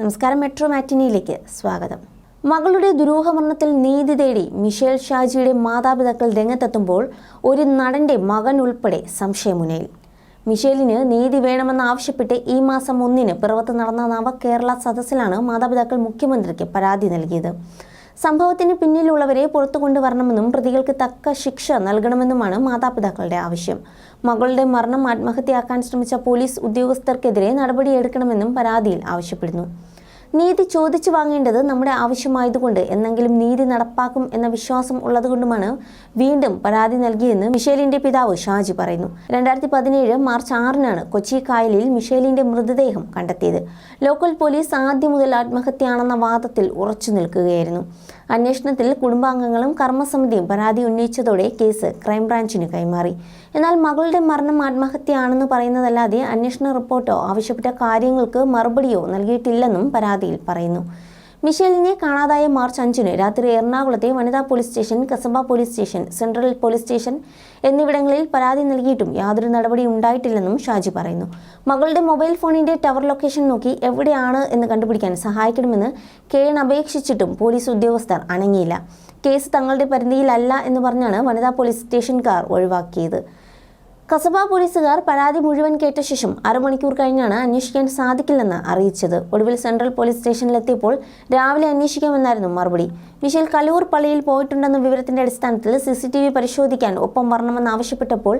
നമസ്കാരം മെട്രോ മാറ്റിനിയിലേക്ക് സ്വാഗതം. മകളുടെ ദുരൂഹമരണത്തിൽ നീതി തേടി മിഷേൽ ഷാജിയുടെ മാതാപിതാക്കൾ രംഗത്തെത്തുമ്പോൾ ഒരു നടന്റെ മകൻ ഉൾപ്പെടെ സംശയമുനയിൽ. മിഷേലിന് നീതി വേണമെന്നാവശ്യപ്പെട്ട് ഈ മാസം ഒന്നിന് പിറവത്ത് നടന്ന നവകേരള സദസ്സിലാണ് മാതാപിതാക്കൾ മുഖ്യമന്ത്രിക്ക് പരാതി നൽകിയത്. സംഭവത്തിന് പിന്നിലുള്ളവരെ പുറത്തു കൊണ്ടുവരണമെന്നും പ്രതികൾക്ക് തക്ക ശിക്ഷ നൽകണമെന്നുമാണ് മാതാപിതാക്കളുടെ ആവശ്യം. മകളുടെ മരണം ആത്മഹത്യയാക്കാൻ ശ്രമിച്ച പോലീസ് ഉദ്യോഗസ്ഥർക്കെതിരെ നടപടിയെടുക്കണമെന്നും പരാതിയിൽ ആവശ്യപ്പെടുന്നു. നീതി ചോദിച്ചു വാങ്ങേണ്ടത് നമ്മുടെ ആവശ്യമായതുകൊണ്ട് എന്നെങ്കിലും നീതി നടപ്പാക്കും എന്ന വിശ്വാസം ഉള്ളതുകൊണ്ടുമാണ് വീണ്ടും പരാതി നൽകിയെന്ന് മിഷേലിന്റെ പിതാവ് ഷാജി പറയുന്നു. രണ്ടായിരത്തി പതിനേഴ് മാർച്ച് ആറിനാണ് കൊച്ചി കായലിൽ മിഷേലിന്റെ മൃതദേഹം കണ്ടെത്തിയത്. ലോക്കൽ പോലീസ് ആദ്യം മുതൽ ആത്മഹത്യയാണെന്ന വാദത്തിൽ ഉറച്ചു നിൽക്കുകയായിരുന്നു. അന്വേഷണത്തിൽ കുടുംബാംഗങ്ങളും കർമ്മസമിതിയും പരാതി ഉന്നയിച്ചതോടെ കേസ് ക്രൈംബ്രാഞ്ചിന് കൈമാറി. എന്നാൽ മകളുടെ മരണം ആത്മഹത്യയാണെന്ന് പറയുന്നതല്ലാതെ അന്വേഷണ റിപ്പോർട്ടോ ആവശ്യപ്പെട്ട കാര്യങ്ങൾക്ക് മറുപടിയോ നൽകിയിട്ടില്ലെന്നും പരാതിയിൽ പറയുന്നു. മിഷേലിനെ കാണാതായ മാർച്ച് അഞ്ചിന് രാത്രി എറണാകുളത്തെ വനിതാ police station Kasaba police station central police station എന്നിവിടങ്ങളിൽ പരാതി നൽകിയിട്ടും യാതൊരു നടപടി ഉണ്ടായിട്ടില്ലെന്നും ഷാജി പറയുന്നു. മകളുടെ മൊബൈൽ ഫോണിന്റെ ടവർ ലൊക്കേഷൻ നോക്കി എവിടെയാണ് എന്ന് കണ്ടുപിടിക്കാൻ സഹായിക്കണമെന്ന് കേൺ അപേക്ഷിച്ചിട്ടും പോലീസ് ഉദ്യോഗസ്ഥർ അണങ്ങിയില്ല കേസ് തങ്ങളുടെ പരിധിയിലല്ല എന്ന് പറഞ്ഞാണ് വനിതാ പോലീസ് സ്റ്റേഷൻകാർ ഒഴിവാക്കിയത്. കസബ പോലീസുകാർ പരാതി മുഴുവൻ കേട്ട ശേഷം അരമണിക്കൂർ കഴിഞ്ഞാണ് അന്വേഷിക്കാൻ സാധിക്കില്ലെന്ന് അറിയിച്ചത്. ഒടുവിൽ സെൻട്രൽ പോലീസ് സ്റ്റേഷനിലെത്തിയപ്പോൾ രാവിലെ അന്വേഷിക്കാമെന്നായിരുന്നു മറുപടി. മിഷേൽ കലൂർ പള്ളിയിൽ പോയിട്ടുണ്ടെന്ന വിവരത്തിന്റെ അടിസ്ഥാനത്തിൽ സി സി ടി വി പരിശോധിക്കാൻ ഒപ്പം വരണമെന്ന് ആവശ്യപ്പെട്ടപ്പോൾ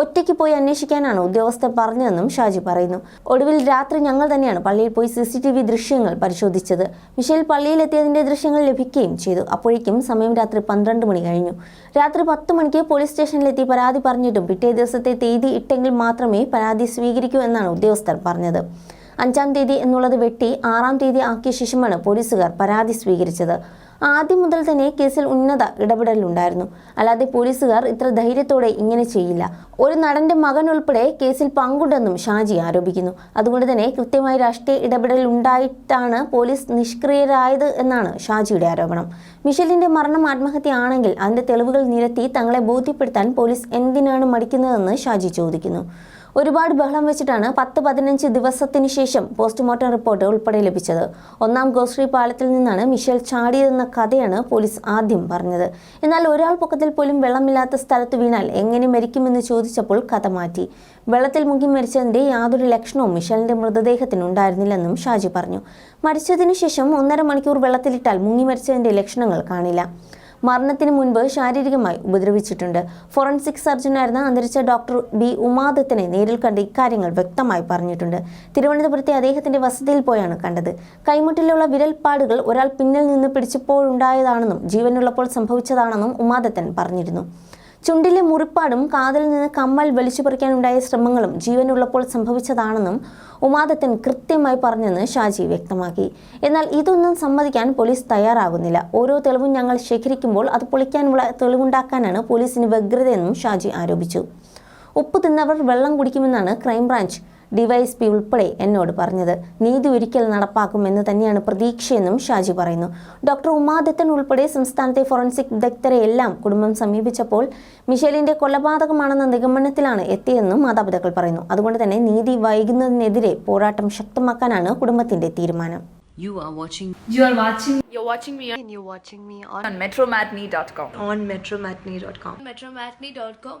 ഒറ്റയ്ക്ക് പോയി അന്വേഷിക്കാനാണ് ഉദ്യോഗസ്ഥർ പറഞ്ഞതെന്നും ഷാജി പറയുന്നു. ഒടുവിൽ രാത്രി ഞങ്ങൾ തന്നെയാണ് പള്ളിയിൽ പോയി സി സി ടി വി ദൃശ്യങ്ങൾ പരിശോധിച്ചത്. മിഷേൽ പള്ളിയിലെത്തിയതിന്റെ ദൃശ്യങ്ങൾ ലഭിക്കുകയും ചെയ്തു. അപ്പോഴേക്കും സമയം രാത്രി പന്ത്രണ്ട് മണി കഴിഞ്ഞു. രാത്രി പത്ത് മണിക്ക് പോലീസ് സ്റ്റേഷനിലെത്തി പരാതി പറഞ്ഞിട്ടും പിറ്റേ ദിവസത്തെ തീയതി ഇട്ടെങ്കിൽ മാത്രമേ പരാതി സ്വീകരിക്കൂ എന്നാണ് ഉദ്യോഗസ്ഥർ പറഞ്ഞത്. അഞ്ചാം തീയതി എന്നുള്ളത് വെട്ടി ആറാം തീയതി ആക്കിയ ശേഷമാണ് പോലീസുകാർ പരാതി സ്വീകരിച്ചത്. ആദ്യം മുതൽ തന്നെ കേസിൽ ഉന്നത ഇടപെടലുണ്ടായിരുന്നു. അല്ലാതെ പോലീസുകാർ ഇത്ര ധൈര്യത്തോടെ ഇങ്ങനെ ചെയ്യില്ല. ഒരു നടന്റെ മകൻ ഉൾപ്പെടെ കേസിൽ പങ്കുണ്ടെന്നും ഷാജി ആരോപിക്കുന്നു. അതുകൊണ്ട് തന്നെ കൃത്യമായി രാഷ്ട്രീയ ഇടപെടൽ ഉണ്ടായിട്ടാണ് പോലീസ് നിഷ്ക്രിയരായത് എന്നാണ് ഷാജിയുടെ ആരോപണം. മിഷലിന്റെ മരണം ആത്മഹത്യയാണെങ്കിൽ അതിന്റെ തെളിവുകൾ നിരത്തി തങ്ങളെ ബോധ്യപ്പെടുത്താൻ പോലീസ് എന്തിനാണ് മടിക്കുന്നതെന്ന് ഷാജി ചോദിക്കുന്നു. ഒരുപാട് ബഹളം വെച്ചിട്ടാണ് പത്ത് പതിനഞ്ച് ദിവസത്തിന് ശേഷം പോസ്റ്റ്മോർട്ടം റിപ്പോർട്ട് ഉൾപ്പെടെ ലഭിച്ചത്. ഒന്നാം ഗോശ്രീ പാലത്തിൽ നിന്നാണ് മിഷേൽ ചാടിയതെന്ന കഥയാണ് പോലീസ് ആദ്യം പറഞ്ഞത്. എന്നാൽ ഒരാൾ പൊക്കത്തിൽ പോലും വെള്ളമില്ലാത്ത സ്ഥലത്ത് വീണാൽ എങ്ങനെ മരിക്കുമെന്ന് ചോദിച്ചപ്പോൾ കഥ മാറ്റി. വെള്ളത്തിൽ മുങ്ങി മരിച്ചതിന്റെ യാതൊരു ലക്ഷണവും മിഷേലിന്റെ മൃതദേഹത്തിന് ഉണ്ടായിരുന്നില്ലെന്നും ഷാജി പറഞ്ഞു. മരിച്ചതിനു ശേഷം ഒന്നര മണിക്കൂർ വെള്ളത്തിലിട്ടാൽ മുങ്ങി മരിച്ചതിന്റെ ലക്ഷണങ്ങൾ കാണില്ല. മരണത്തിന് മുൻപ് ശാരീരികമായി ഉപദ്രവിച്ചിട്ടുണ്ട്. ഫോറൻസിക് സർജനായിരുന്ന അന്തരിച്ച ഡോക്ടർ ബി ഉമാദത്തിനെ നേരിൽ കണ്ട് ഇക്കാര്യങ്ങൾ വ്യക്തമായി പറഞ്ഞിട്ടുണ്ട്. തിരുവനന്തപുരത്തെ അദ്ദേഹത്തിന്റെ വസതിയിൽ പോയാണ് കണ്ടത്. കൈമുട്ടിലുള്ള വിരൽപ്പാടുകൾ ഒരാൾ പിന്നിൽ നിന്ന് പിടിച്ചപ്പോഴുണ്ടായതാണെന്നും ജീവനുള്ളപ്പോൾ സംഭവിച്ചതാണെന്നും ഉമാദത്തൻ പറഞ്ഞിരുന്നു. ചുണ്ടിലെ മുറിപ്പാടും കാതിൽ നിന്ന് കമ്മൽ വലിച്ചു പറിക്കാനുണ്ടായ ശ്രമങ്ങളും ജീവനുള്ളപ്പോൾ സംഭവിച്ചതാണെന്നും ഉമാദത്തൻ കൃത്യമായി പറഞ്ഞെന്ന് ഷാജി വ്യക്തമാക്കി. എന്നാൽ ഇതൊന്നും സമ്മതിക്കാൻ പോലീസ് തയ്യാറാകുന്നില്ല. ഓരോ തെളിവും ഞങ്ങൾ ശേഖരിക്കുമ്പോൾ അത് പൊളിക്കാനുള്ള തെളിവുണ്ടാക്കാനാണ് പോലീസിന് വ്യഗ്രതയെന്നും ഷാജി ആരോപിച്ചു. ഉപ്പ് തിന്നവർ വെള്ളം കുടിക്കുമെന്നാണ് ക്രൈംബ്രാഞ്ച് ഡിവൈഎസ്പി ഉൾപ്പെടെ എന്നോട് പറഞ്ഞത് നീതി ഒരിക്കൽ നടപ്പാക്കുമെന്ന് തന്നെയാണ് പ്രതീക്ഷയെന്നും ഷാജി പറയുന്നു ഡോക്ടർ ഉമാദത്തൻ ഉൾപ്പെടെ സംസ്ഥാനത്തെ ഫോറൻസിക് വിദഗ്ധരെ എല്ലാം കുടുംബം സമീപിച്ചപ്പോൾ മിഷേലിന്റെ കൊലപാതകമാണെന്ന നിഗമനത്തിലാണ് എത്തിയെന്നും മാതാപിതാക്കൾ പറയുന്നു അതുകൊണ്ട് തന്നെ നീതി വൈകുന്നതിനെതിരെ പോരാട്ടം ശക്തമാക്കാനാണ് കുടുംബത്തിന്റെ തീരുമാനം You are watching You are watching You're watching me and you're watching me on, on metromatney.com. on metromatney.com. metromatney.com.